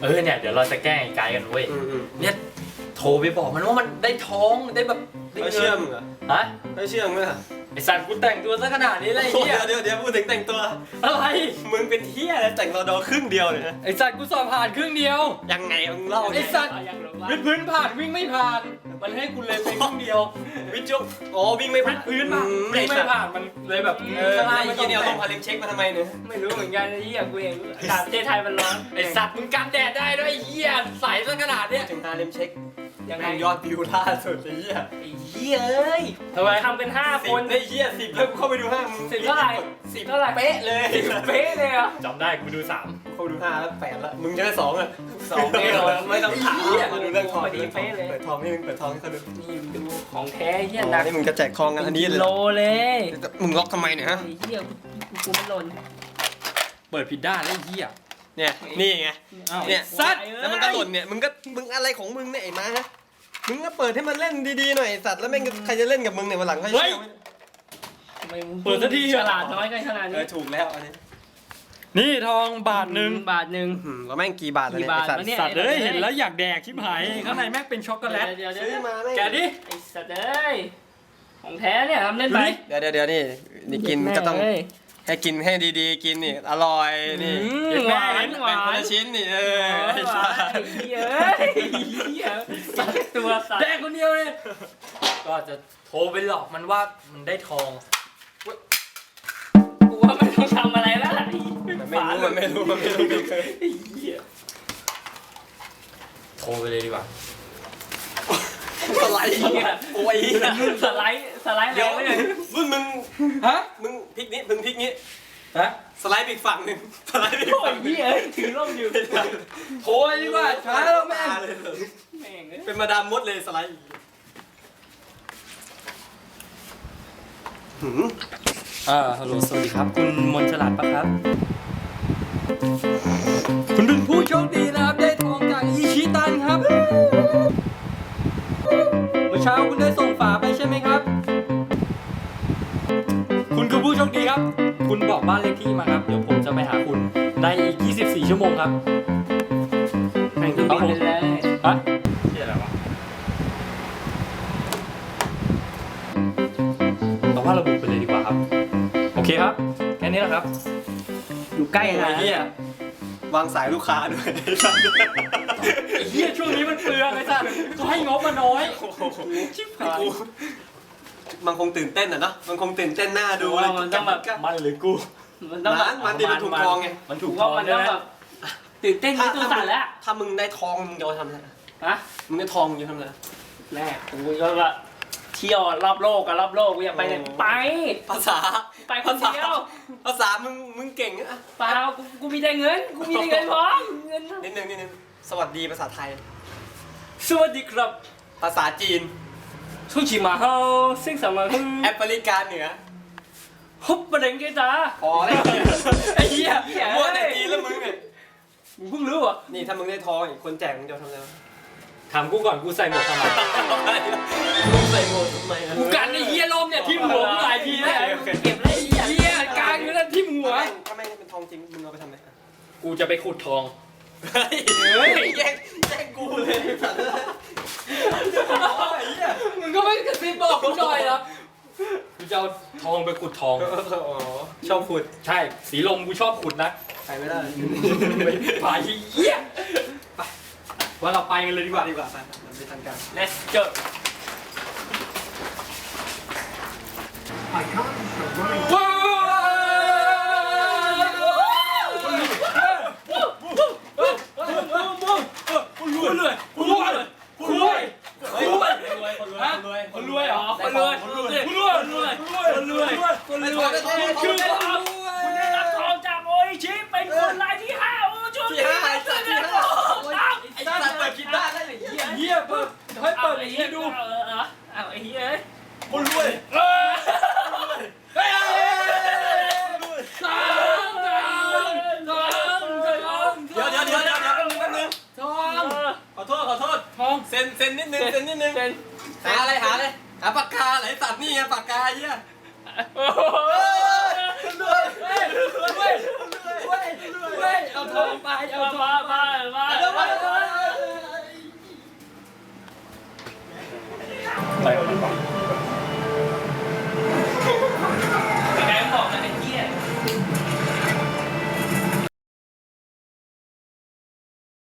ดี๋ยวเราจะแกล้งไอ้ไกด์กันเว้ยอืมอืมเนี่ยโทรไปบอกมันว่ามันได้ท้องได้แบบได้เขาเงิเชื่อนมึงเหรอฮะเขาเชื่อมึงเหรอไอสัตว์กูแต่งตัวซะขนาดนี้เลยไอ้โอ้เหี้ยเดี๋ยวเดี๋ยวเดี๋ยวพูดถึงแต่งตัว อะไรมึงเป็นเฮียอะไรแต่งรอดอครึ่งเดียวเลยนะไอสัตว์กูสอบผ่านครึ่งเดียวยังไงมึงเล่าไอดิสัตว์วิดพื้นผ่านวิ่งไม่ผ่าน มันให้กูเลยไปครึ่งเดียววิจุอ๋อวิ่งไม่วิผ่านดพื้นผ่านอืวิ่งไม่สัตว์ผ่านมันเลยแบบเออข้างล่างเมื่อกี้เนี่ยเอาลงพาเลมเช็คมาทำไมเนี่ยไม่รู้เหมือนกันไอ้เหี้ยกูเองอากาศประเทศไทยมันร้อนไอสัตว์มึงกันแดดได้ด้วยไอ้เหี้ยใส่ซะขนาดเนี้ยถึงพาเลมเช็คยังไงแม่งยอดวิวล่าสุดไอ้เหี้ยไอ้เหี้ยเอ้ยทำไมทำเป็นห้าสิคบนไอ้เหี้ยสิบแล้วกูเข้าไปดูห้ามึงสิบเท่าไหร่สิบเท่าไหร่เป๊ะเลยสิบเป๊ะเลยเหรอะจำได้กูดูสาม เข้าไปดูห้าแล้วแปดละมึงจะได้สองอะสองแน่นอนไม่ต้องถามไอ้เหี้ยมาดูเรื่องทองพอดีเป๊ะเลย เปิดทองนี่มึงเปิดทองให้เขาดูนี่ดูของแท้เหี้ยอ๋อหนักนี่มึงจะแจกทองกันอันนี้กิเลยโลเลยมึงล็อกทำไมเนี่ยฮะไอ้เหี้ยกูกูไม่หล่นเปิดผิดด้านแล้วไอ้เหี้ยเนี่ยนี่ไงอ้าวเนี่ยสัตว์แล้วมันก็หล่นเนี่ยมึงก็มึงอะไรของมึงเนี่ยไอ้ม้าฮะมึงก็เปิดให้มันเล่นดีๆหน่อยไอ้สัตว์แล้วแม่งใครจะเล่นกับมึงเนี่ยวันหลังเขาจะเฮ้ยทำไมมึงเปิดสักทีฉลาดน้อยกันขนาดเอนี้อถูกแล้วอันนี้ นี่ทองบาทหนึ่งบาทหนึ่ง อืมแล้วแม่งกี่บาทแล้วเนี่ยกี่บาทไอ้สัตว์วะ เนี่ย สัตว์เอ้ยเห็นแล้วอยากแดกชิบหายข้างในแม่งเป็นช็อกโกแลต เดี๋ยวเดี๋ยวซื้เดี๋อยวมาแม่งแกะดิ ไอ้สัตว์เอ้ยของแท้เนี่ยทำเล่นไปเดี๋ยวเดี๋ยวเดี๋ยวนี่นี่กินก็ต้องแม่เย ให้กินให้ดีๆ กินนี่อร่อยนี่อืมเดี๋ยวแม่หวาน แบ่งหวานคนละชิ้นนี่เออไอ้ไอ้สัตว์เหี้ยเอ้ยไอ้เหี้ยสัตว์ตัวสัตว์แดกคนเดียวเลยก็จะโทรไปหลอกมันว่ามันได้ทอง กูว่ามันต้องทำอะไรแล้วล่ะมัน ไม่รู้มันไม่รู้มันไม่รู้ไม่เคยไอ้เหี้ยโทรไปเลยดีกว่า สไลด์โอ้ยสไลด์สไลด์แรเดี๋ยวงเลยมึงมึงฮะ มึงพลิกนี้มึงพลิกนี้ฮะ สไลด์ไปอีกฝั่งหนึ่งสไลด์ไปอีกโอ้ฝั่ยงหนึ่งเหี้ยเอ้ยถือร่มอยู่โทรดีกว่าช้าแล้วแม่งแม่งเอ้ยเป็นมาดามมดเลยสไลด์หืมอ่าฮัลโหลสวัสดีครับ คุณมนต์ฉลาดปะครับ คุณเป็นผู้โชคดีนะครับ ได้ทองจากอิชิตันครับเมื่อเช้าคุณได้ส่งฝาไปใช่ไหมครับ คุณคือผู้โชคดีครับ คุณบอกบ้านเลขที่มาครับ เดี๋ยวผมจะไปหาคุณในอีก 24 ชั่วโมงครับแม่งคือบินไปเลยฮะที่อะไรวะแต่ว่าระบุไปเลยดีกว่าครับ โอเคครับ แค่นี้แหละครับ อยู่ใกล้ไอ้นะเหี้ยวางสายลูกค้าด้วย ไอ้เหี้ยช่วงนี้มันเปลืองไอ้สัสก็ให้งบมาน้อยชิบหายมันคงตื่นเต้นอะเนาะ มันคงตื่นเต้นหน้าดูว่ามันต้องแบบมันหรือกู มันต้องแบบมันมันดีมันถูกทองไง มันถูถูกกทอว่างมันใช่ต้องไหมแบบตื่นเต้นในตัวสั่นแล้ว ถ้ามึงได้ทองมึงจะเอาไปทำอะไรฮะมึงได้ทองมึงจะทำอะไรแม่กูก็แบบเที่ยวรอบโลกกับรอบโลกกูอยากไปไหนโอ้ไป ภาษา ไปคนเดียวภาษามึงมึงเก่งอะ เปล่ากูกูมีแต่เงิน กูมีแต่เงินพร้อมเงินนิดนึงนิดนึงสวัสดีภาษาไทย สวัสดีครับภาษาจีนทุชิมาเฮาซิงสามาฮึแอฟริกาเหนือฮุบประเด็นเกจ้าพอแล้วไอ้เหี้ยมั่วแต่จีนแล้วมึงเนี่ยมึงเพิ่งรู้เหรอะนี่ถ้ามึงได้ทองอีกคนแจกมึงจะเอาทำอะไรวะถามกูก่อนกูใส่หมวกทำไมมึงใส่โหมดทำไมอะกูกันไอ้เหี้ยลมเนี่ยทิ่มหัวกูหลายทีแล้วเก็บ อยู่นั่นทิ่มหัวถ้าไม่ถ้าไม่เป็นทองจริงมึงเอาไปทำอะไรกูจะไปขุดทอง เฮ้ยแย่งแย่งกูเลยสัตว์ไอ้เหี้ยมึงก็ไม่กระซิบบอกกูหน่อยเหรอกูจะเอาทองไปขุดทองอ๋อชอบขุด ใช่ สีลมกูชอบขุดนะใครไม่ได้ไปเหี้ยไปว่าเราไปกันเลยดีกว่าดีกว่าไปมันเป็นทางการเลสเจอ ว้าวคุณรวยเลยคุณรวยคุณรวย เฮ้ยคนรวยคนรวยคนรวย คนรวยเหรอ คนรวยคนรวยคนรวยคนรวยคน รวยคนรวยคือคุณได้รับทองจากโออิชิเป็นคนรายที่ห้าโอ้ช่วงที่นี้ห้าไอ้สัตว์ที่ห้าไอ้สัตว์เปิดคิดได้แล้วไอ้เหี้ยเหี้ยเปิดให้เปิดอย่างนี้ดูเออเออเอาไอ้เหี้ยคนรวยเฮ้ยเฮ้ยทองทองทองทองเดี๋ยวเดี๋ยวเดี๋ยวเดี๋ยวเดี๋ยวแป๊บนึงทองขอโทษขอโทษทองเซ็นเซ็นนิดนึงเซ็นนิดนึงเป็นหาอะไรหาอะไรหาปากกาไหนตัดนี่ไงปากกาเหี้ย โอ้โห